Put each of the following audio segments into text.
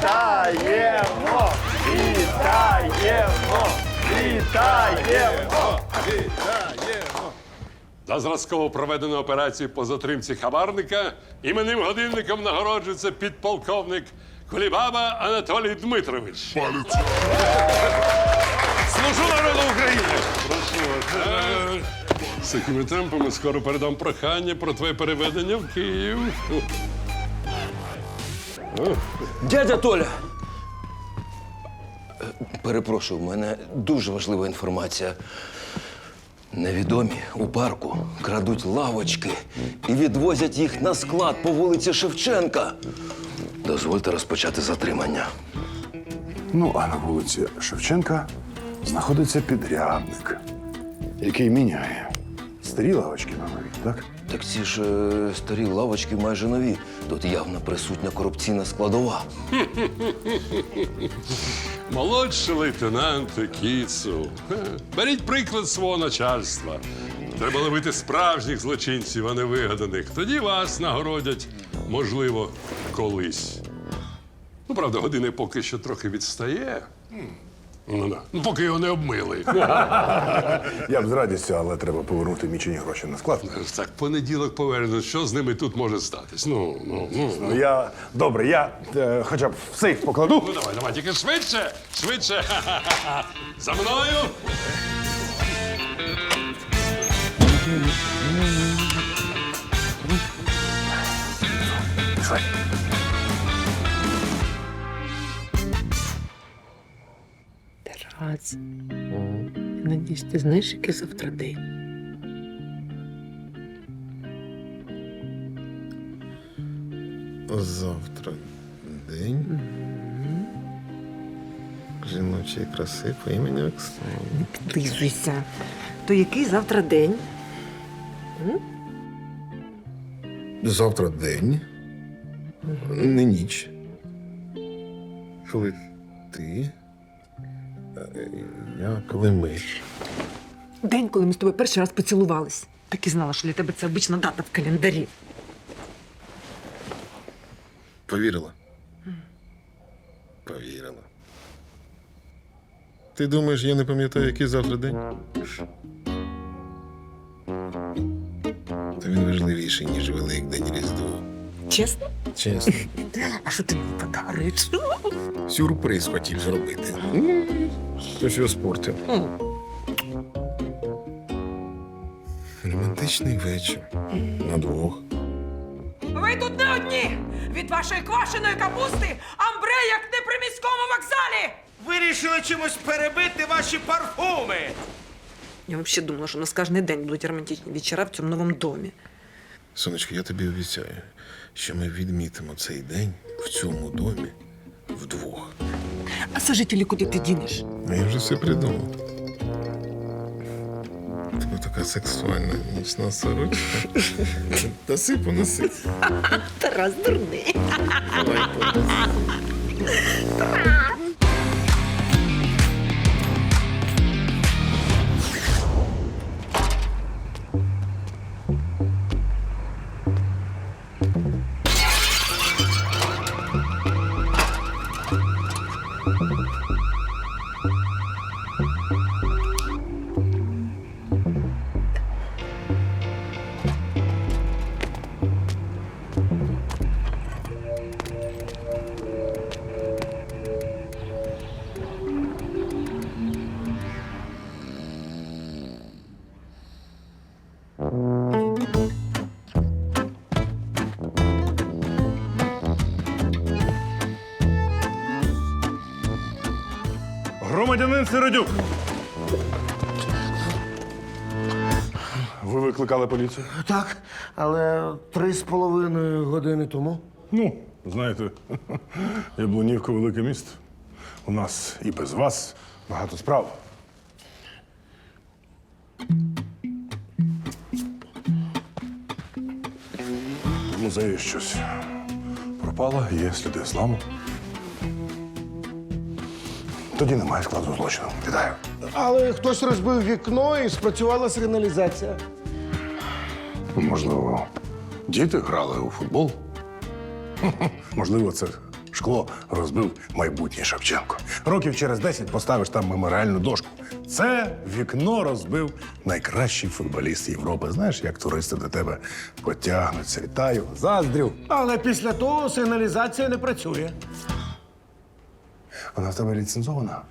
Вітаємо! Вітаємо! Вітаємо! За зразково проведену операцію по затримці хабарника іменним годинником нагороджується підполковник Кулібаба Анатолій Дмитрович. Служу народу України! Е, З такими темпами скоро передам прохання про твоє переведення в Київ. Дядя Толя! Е, Перепрошую, в мене дуже важлива інформація. Невідомі у парку крадуть лавочки і відвозять їх на склад по вулиці Шевченка. Дозвольте розпочати затримання. Ну, а на вулиці Шевченка знаходиться підрядник, який міняє старі лавочки на нові, так? Так ці ж е, старі лавочки майже нові. Тут явно присутня корупційна складова. Молодший лейтенант Кіцу. Беріть приклад свого начальства. Треба ловити справжніх злочинців, а не вигаданих. Тоді вас нагородять, можливо, колись. Ну, правда, години поки що трохи відстає. Ну, да. ну, поки його не обмили. Я б з радістю, але треба повернути мічені гроші на склад. Так, понеділок повернуть. Що з ними тут може статись? Ну, ну, ну. Ну, я добре, я е, хоча б в сейф покладу. Ну, давай, давай, тільки швидше, швидше. За мною. Пішли. Тарас. Я надіюсь, ти знаєш, який завтра день? Завтра день жіночої краси по імені Оксана. Підлизуйся. То який завтра день? Завтра день, не ніч. Коли ти, я, коли. День, коли ми з тобою перший раз поцілувались. Так і знала, що для тебе це обична дата в календарі. Повірила? Повірила. Ти думаєш, я не пам'ятаю, який завтра день? Та він важливіший, ніж Великдень Різдво. Чесно? Чесно. А що ти мені подаруєш? Сюрприз хотів зробити. Хтось його спортив. Романтичний вечір. На двох. Ви тут не одні! Від вашої квашеної капусти амбре, як не при міському вокзалі! Вирішили чимось перебити ваші парфуми! Я взагалі думала, що у нас кожен день будуть романтичні вечора в цьому новому домі. Сонечко, я тобі обіцяю, що ми відмітимо цей день в цьому домі вдвох. А сожителі куди ти дінеш? А я вже все придумав. Тебе така сексуальна нічна сорочка. Таси поноси. Тарас дурний. Давай поноси. Громадянин Середюк. Ви викликали поліцію? Так, але три з половиною години тому. Ну, знаєте, Яблунівка велике місто. У нас і без вас багато справ. В музеї щось пропало, є сліди зламу. Тоді немає складу злочину. Вітаю. Але хтось розбив вікно і спрацювала сигналізація. Можливо, діти грали у футбол. Можливо, це шкло розбив майбутній Шевченко. Років через 10 поставиш там меморіальну дошку. Це вікно розбив найкращий футболіст Європи. Знаєш, як туристи до тебе потягнуться. Вітаю, заздрю. Але після того сигналізація не працює. Вона в тебе ліцензована.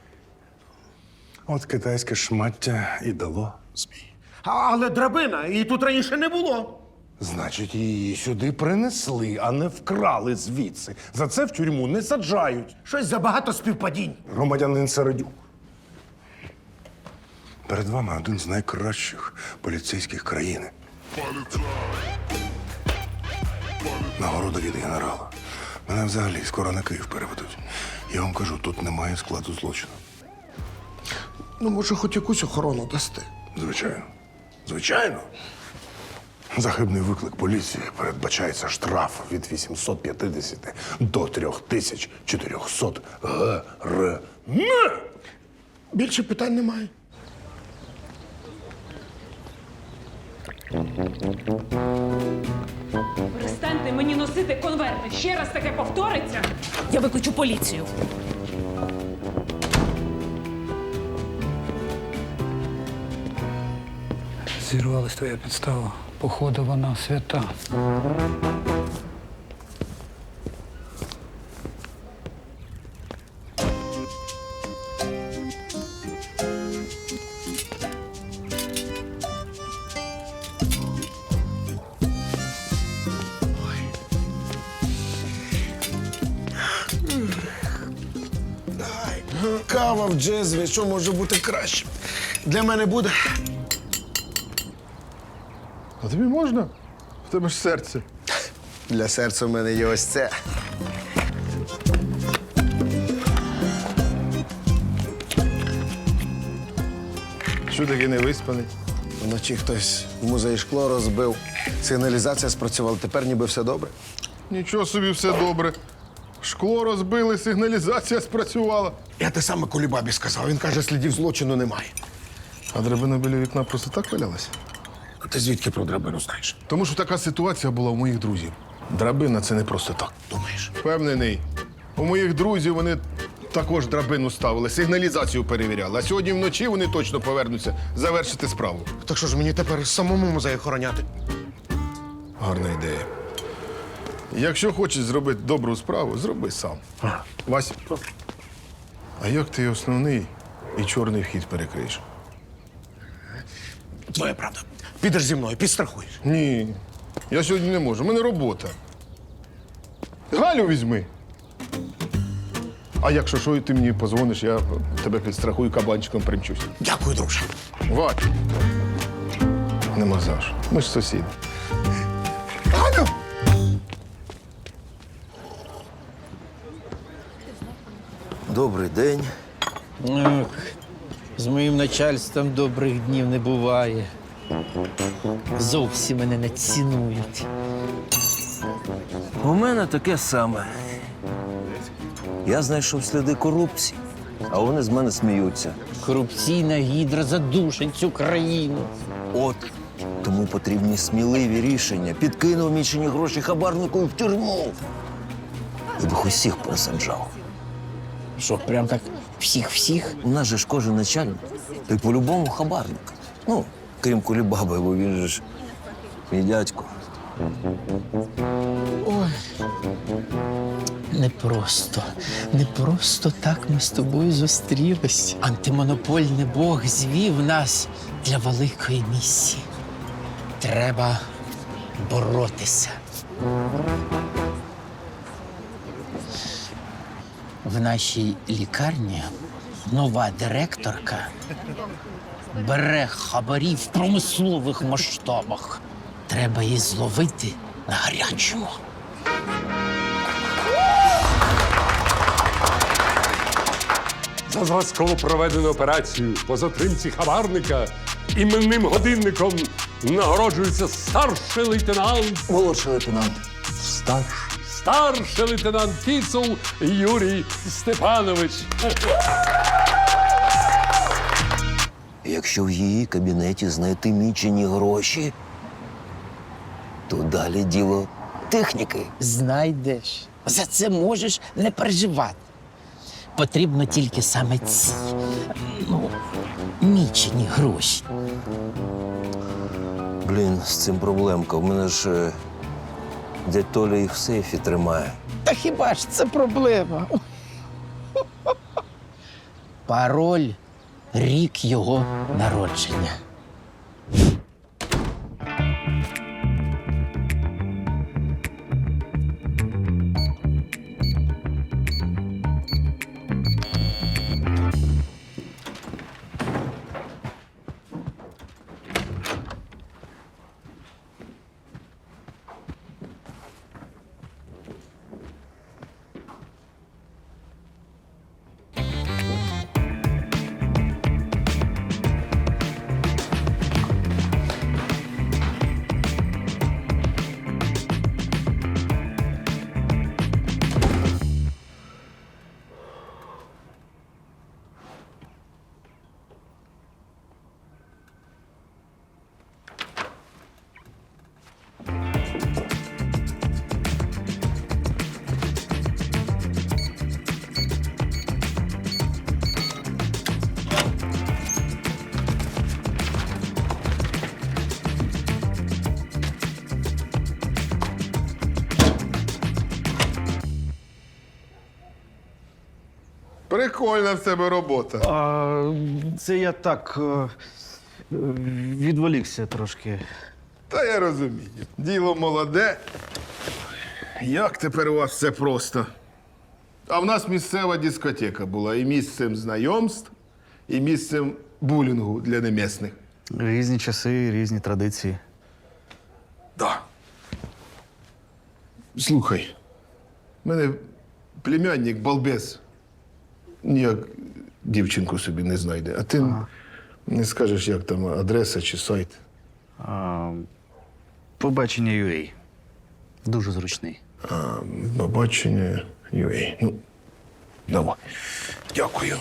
От китайське шмаття і дало змій. А, але драбина, її тут раніше не було. Значить, її сюди принесли, а не вкрали звідси. За це в тюрму не саджають. Щось забагато співпадінь. Громадянин Середюк. Перед вами один з найкращих поліцейських країни. Нагорода від генерала. Мене взагалі скоро на Київ переведуть. Я вам кажу, тут немає складу злочину. Ну, може, хоч якусь охорону дасти. Звичайно. Звичайно. За хибний виклик поліції передбачається штраф від 850 до 3400 гривень. Більше питань немає. Перестаньте мені носити конверти. Ще раз таке повториться. Я викличу поліцію. Зірвалась твоя підстава. Походу, вона свята. Кава в джезві, що може бути краще? Для мене буде. А тобі можна? В тебе ж серце. Для серця в мене є ось це. Що таке не виспаний? Вночі хтось в музеї шкло розбив. Сигналізація спрацювала. Тепер ніби все добре. Нічого собі, все добре. Шкло розбили, сигналізація спрацювала. Я те саме Кулібабі сказав. Він каже, слідів злочину немає. А драбина біля вікна просто так валялася? Ти звідки про драбину знаєш? Тому що така ситуація була у моїх друзів. Драбина це не просто так. Думаєш? Впевнений. У моїх друзів вони також драбину ставили, сигналізацію перевіряли. А сьогодні вночі вони точно повернуться завершити справу. Так що ж мені тепер самому музей охороняти? Гарна ідея. Якщо хочеш зробити добру справу, зроби сам. Вась, а як ти основний і чорний вхід перекриєш? Твоя правда. Підеш зі мною, підстрахуєш. Ні, я сьогодні не можу. У мене робота. Галю візьми. А якщо що, ти мені позвониш, я тебе підстрахую кабанчиком примчусь. Дякую, друже. Вать. Нема за що. Ми ж сусіди. Добрий день. Ох, з моїм начальством добрих днів не буває. Зовсім мене не цінують. У мене таке саме. Я знайшов сліди корупції, а вони з мене сміються. Корупційна гідра задушить цю країну. От тому потрібні сміливі рішення. Підкинув мічені гроші хабарнику в тюрму. І б їх усіх посаджав. Що, прям так всіх-всіх? У нас же ж кожен начальник, то по-любому хабарник. Ну, крім Кулібаби, бо він же ж мій дядько. Не просто, не просто так ми з тобою зустрілись. Антимонопольний Бог звів нас для великої місії. Треба боротися. В нашій лікарні нова директорка бере хабарі в промислових масштабах. Треба її зловити на гарячому. За зразково проведену операцію по затримці хабарника іменним годинником нагороджується старший лейтенант, Молодший лейтенант. старший, старший лейтенант Кіцул Юрій Степанович. Якщо в її кабінеті знайти мічені гроші, то далі діло техніки. Знайдеш. За це можеш не переживати. Потрібно тільки саме ці. Ну, мічені гроші. Блін, з цим проблемка. В мене ж е, дядь Толя їх в сейфі тримає. Та хіба ж це проблема? Пароль рік його народження. Прикольна в тебе робота. А, це я так е, відволікся трошки. Та я розумію. Діло молоде. Як тепер у вас все просто? А в нас місцева дискотека була і місцем знайомств, і місцем булінгу для немісних. Різні часи, різні традиції. Да. Слухай, мене племянник балбес ніяк дівчинку собі не знайде. А ти не скажеш, як там адреса чи сайт. А, побачення UA. Дуже зручний. А, побачення UA. Ну, давай. Дякую.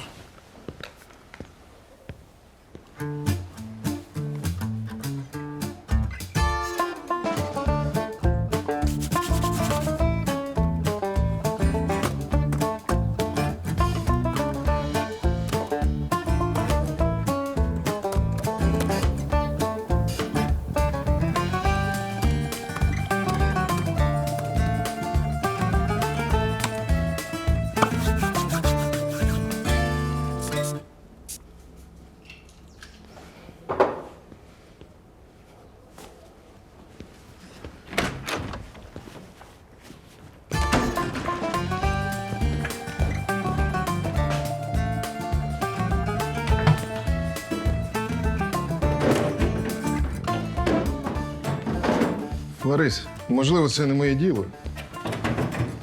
Ларис, можливо, це не моє діло.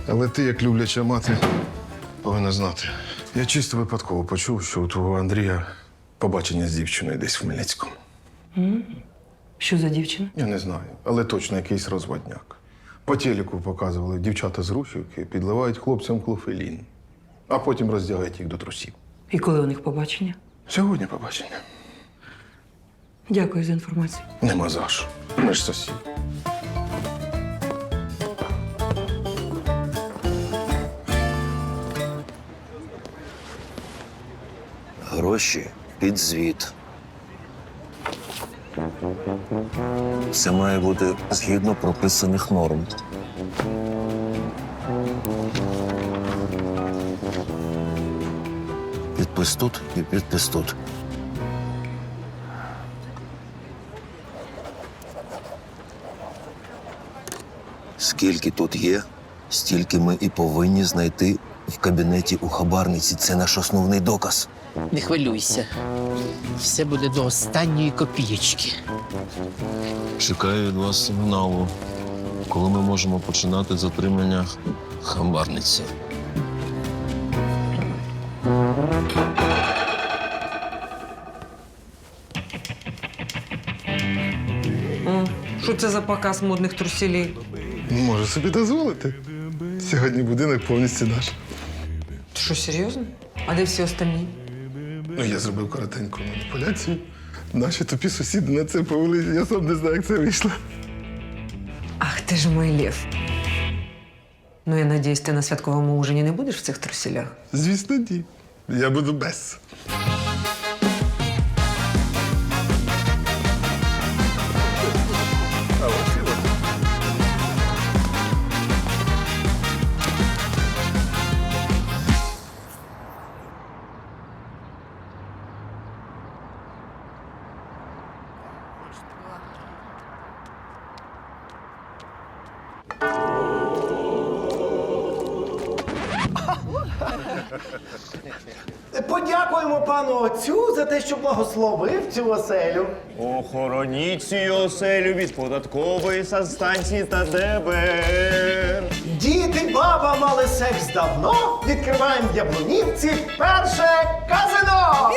Але ти, як любляча мати, повинна знати. Я чисто випадково почув, що у твого Андрія побачення з дівчиною десь в Хмельницькому. Що за дівчина? Я не знаю, але точно якийсь розводняк. По телеку показували дівчата з Рушівки підливають хлопцям клофелін, а потім роздягають їх до трусів. І коли у них побачення? Сьогодні побачення. Дякую за інформацію. Нема за що. Ми ж сусіди. Гроші під звіт. Це має бути згідно прописаних норм. Підпис тут і підпис тут. Скільки тут є, стільки ми і повинні знайти в кабінеті у хабарниці. Це наш основний доказ. Не хвилюйся. Все буде до останньої копієчки. Чекаю від вас сигналу, коли ми можемо починати затримання хабарниці. Що це за показ модних труселей? Може собі дозволити. Сьогодні будинок повністю наш. Що, серйозно? А де всі остальні? Ну, я зробив коротеньку маніпуляцію. Наші тупі сусіди на це повели. Я сам не знаю, як це вийшло. Ах ти ж мой лев. Ну, я надіюсь, ти на святковому ужині не будеш в цих труселях? Звісно, ні. Я буду без. Благословив цю оселю. Охороніть цю оселю від податкової санстанції та ДБР. Дід і баба мали секс давно. Відкриваємо в Яблунівці перше казино!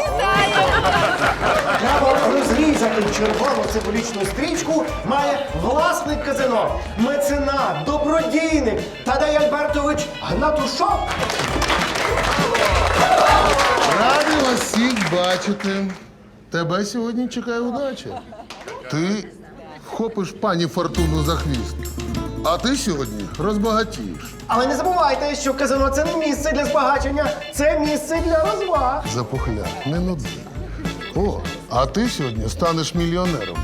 Право розрізати червону символічну стрічку має власник казино, меценат, добродійник Тадей Альбертович Гнатушок. Радий вас всіх бачити. Тебе сьогодні чекає удача. Ти вхопиш пані Фортуну за хвіст. А ти сьогодні розбагатієш. Але не забувайте, що казино це не місце для збагачення, це місце для розваг. Запухляк, не нуди. О, а ти сьогодні станеш мільйонером.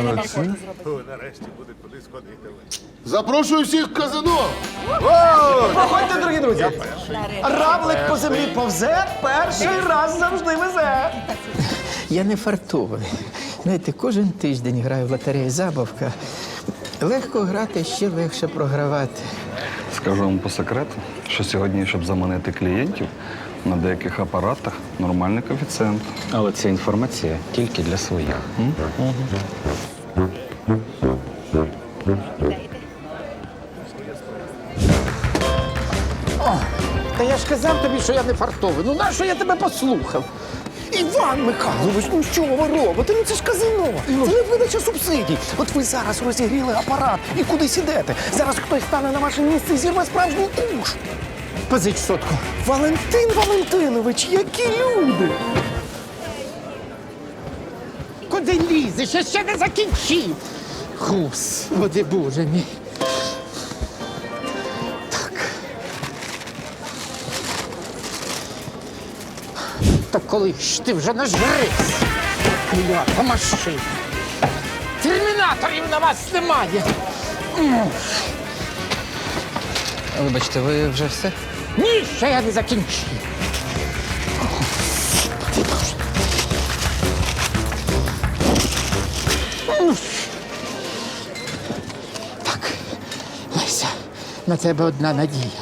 Пане отці? Запрошую всіх в казино! Проходьте, дорогі друзі. Равлик по землі повзе, перший раз завжди везе. Я не фартований. Знаєте, кожен тиждень граю в лотерею забавка. Легко грати, ще легше програвати. Скажу вам по секрету, що сьогодні, щоб заманити клієнтів, на деяких апаратах нормальний коефіцієнт. Але ця інформація тільки для своїх. Та я ж казав тобі, що я не фартовий. Ну нащо я тебе послухав? Іван Михайлович, ну що ви робите? Ну це ж казино. Це не видача субсидій. От ви зараз розігріли апарат і кудись ідете. Зараз хтось стане на ваше місце і зірве справжній куш. Позич сотку. Валентин Валентинович, які люди! Куди лізеш? Я ще не закінчив. Господи, Боже мій. Так. Так коли ж ти вже нажрись? Клята машина. Термінаторів на вас немає. Вибачте, ви вже все? Ні, ще я не закінчив. Так, Леся, на тебе одна надія.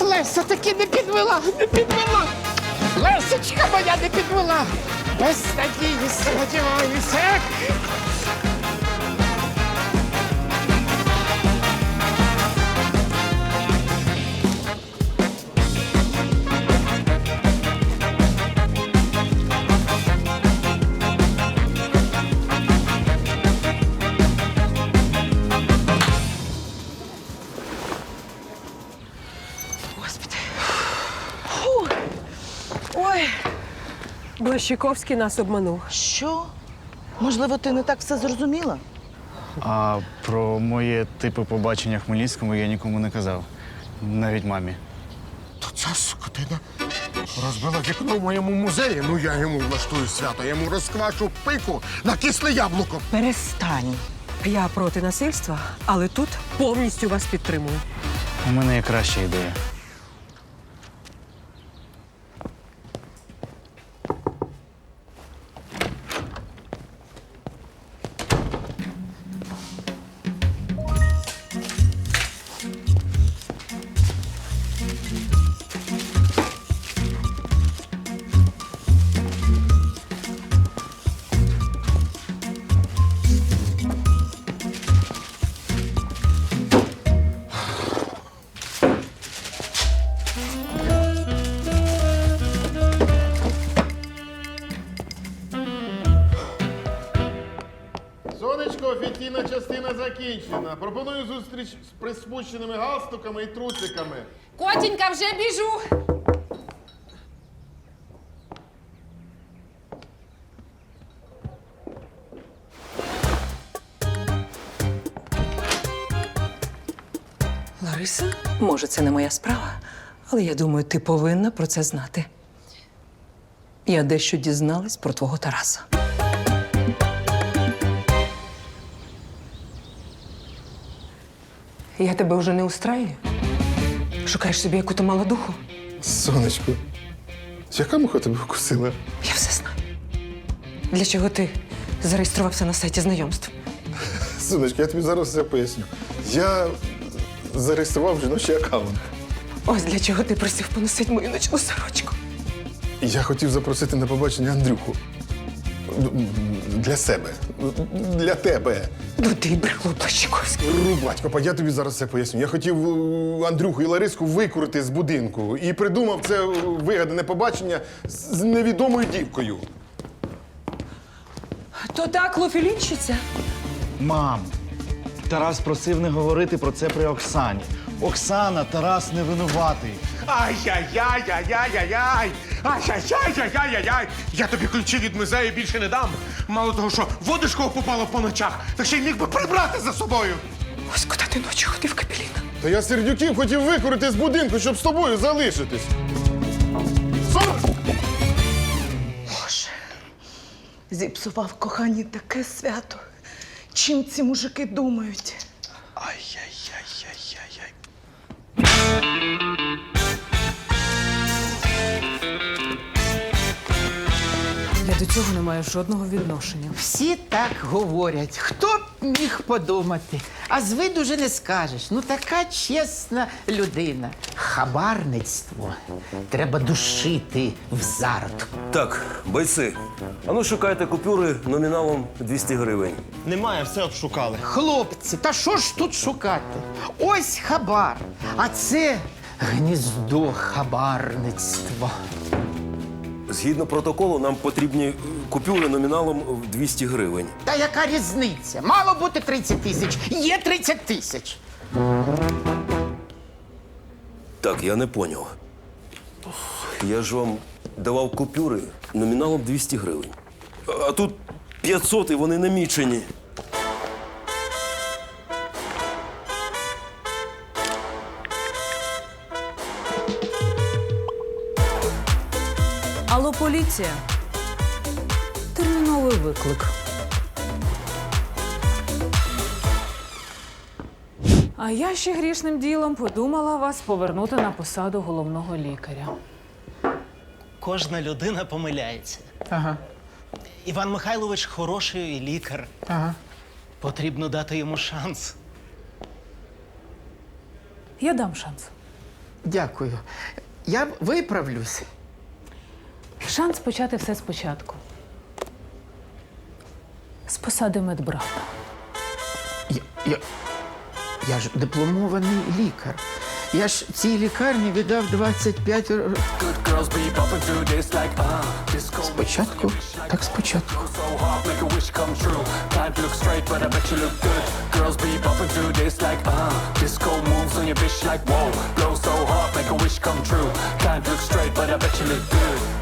Леся таки не підвела, не підвела. Лесечка моя не підвела. Без надії сподіваюся. Блащиковський нас обманув. Що? Можливо, ти не так все зрозуміла? А про моє типи побачення в Хмельницькому я нікому не казав. Навіть мамі. То ця скотина розбила вікно в моєму музеї. Ну я йому влаштую свято, я йому розквашу пику на кисле яблуко. Перестань. Я проти насильства, але тут повністю вас підтримую. У мене є краща ідея. Частина. Пропоную зустріч з приспущеними галстуками і трусиками. Котінька, вже біжу. Лариса, може, це не моя справа, але я думаю, ти повинна про це знати. Я дещо дізналась про твого Тараса. Я тебе вже не устраюю? Шукаєш собі яку-то малодуху? Сонечко, яка муха тебе вкусила? Я все знаю. Для чого ти зареєструвався на сайті знайомств? Сонечко, я тобі зараз все поясню. Я зареєстрував жіночий аккаунт. Ось для чого ти просив поносити мою ночну сорочку. Я хотів запросити на побачення Андрюху. Для себе. Для тебе. Ну ти брехло Плащиковський. Рубатько, я тобі зараз все поясню. Я хотів е, Андрюху і Лариску викурити з будинку і придумав це вигадане побачення з невідомою дівкою. То так лофілінчиться? Мам, Тарас просив не говорити про це при Оксані. Оксана, Тарас не винуватий. Ай-яй-яй-яй-яй-яй! Ай-яй-яй-яй-яй-яй! Я тобі ключі від музею більше не дам. Мало того, що водишко попало по ночах, так ще й міг би прибрати за собою. Ось куди ти ночі ходив, Капеліна? Та я сердюків хотів викурити з будинку, щоб з тобою залишитись. Боже, зіпсував кохані таке свято. Чим ці мужики думають? Ай-яй-яй-яй-яй-яй. До цього не маю жодного відношення. Всі так говорять. Хто б міг подумати? А з виду вже не скажеш. Ну така чесна людина. Хабарництво треба душити в зародку. Так, бойці, а ну шукайте купюри номіналом 200 гривень. Немає, все обшукали. Хлопці, та що ж тут шукати? Ось хабар. А це гніздо хабарництва. Згідно протоколу, нам потрібні е, купюри номіналом в 200 гривень. Та яка різниця? Мало бути 30 тисяч. Є 30 тисяч. Так, я не поняв. Я ж вам давав купюри номіналом 200 гривень. А тут 500 і вони намічені. Поліція. Терміновий виклик. А я ще грішним ділом подумала вас повернути на посаду головного лікаря. Кожна людина помиляється. Ага, Іван Михайлович хороший лікар. ага. Потрібно дати йому шанс. Я дам шанс. Дякую. Я виправлюсь. Шанс почати все спочатку. З посади медбрата. Я, я, я ж дипломований лікар. Я ж цій лікарні віддав 25 років. Спочатку, так спочатку. Can't look straight, but I bet you look good.